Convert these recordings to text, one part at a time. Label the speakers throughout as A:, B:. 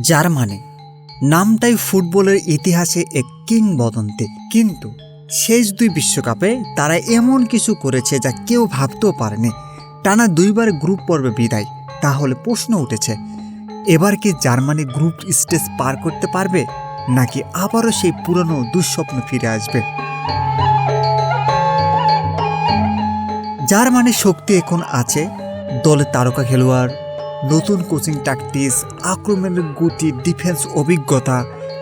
A: Germany নামটাই ফুটবলের ইতিহাসে এক কিংবদন্তি। কিন্তু শেষ দুই বিশ্বকাপে তারা এমন কিছু করেছে যা কেউ ভাবতেও পারেনি। টানা দুইবার গ্রুপ পর্বে বিদায়, তাহলে প্রশ্ন উঠেছে, এবার কি জার্মানি গ্রুপ স্টেজ পার করতে পারবে, নাকি আবারও সেই পুরনো দুঃস্বপ্ন ফিরে আসবে? জার্মানির শক্তি এখন আছে দলে তারকা খেলোয়াড় নতুন কোচিং ট্যাকটিস আক্রমণের গতি ডিফেন্স অভিজ্ঞতা,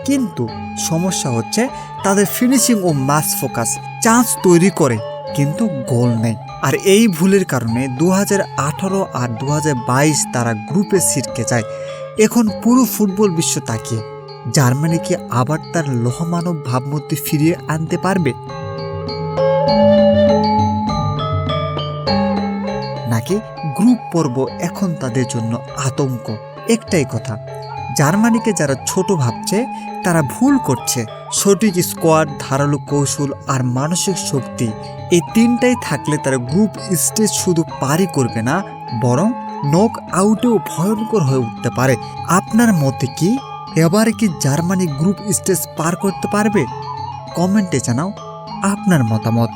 A: কিন্তু সমস্যা হচ্ছে তাদের ফিনিশিং ও ম্যাচ ফোকাস চান্স তৈরি করে, কিন্তু গোল নেই। আর এই ভুলের কারণে দু আর দু বাইশ তারা গ্রুপে ছিটকে যায়। এখন পুরো ফুটবল বিশ্ব তাকিয়ে, জার্মানি কি আবার তার লোহমানব ভাবমূর্তি ফিরিয়ে আনতে পারবে? নাকি গ্রুপ পর্ব এখন তাদের জন্য আতঙ্ক? একটাই কথা, জার্মানিকে যারা ছোট ভাবছে, তারা ভুল করছে। সঠিক স্কোয়াড ধারালো কৌশল আর মানসিক শক্তি, এই তিনটাই থাকলে তারা গ্রুপ স্টেজ শুধু পারি করবে না, বরং নক আউটেও ভয়ঙ্কর হয়ে উঠতে পারে। আপনার মতে কি? এবার কি জার্মানি গ্রুপ স্টেজ পার করতে পারবে? কমেন্টে জানাও আপনার মতামত।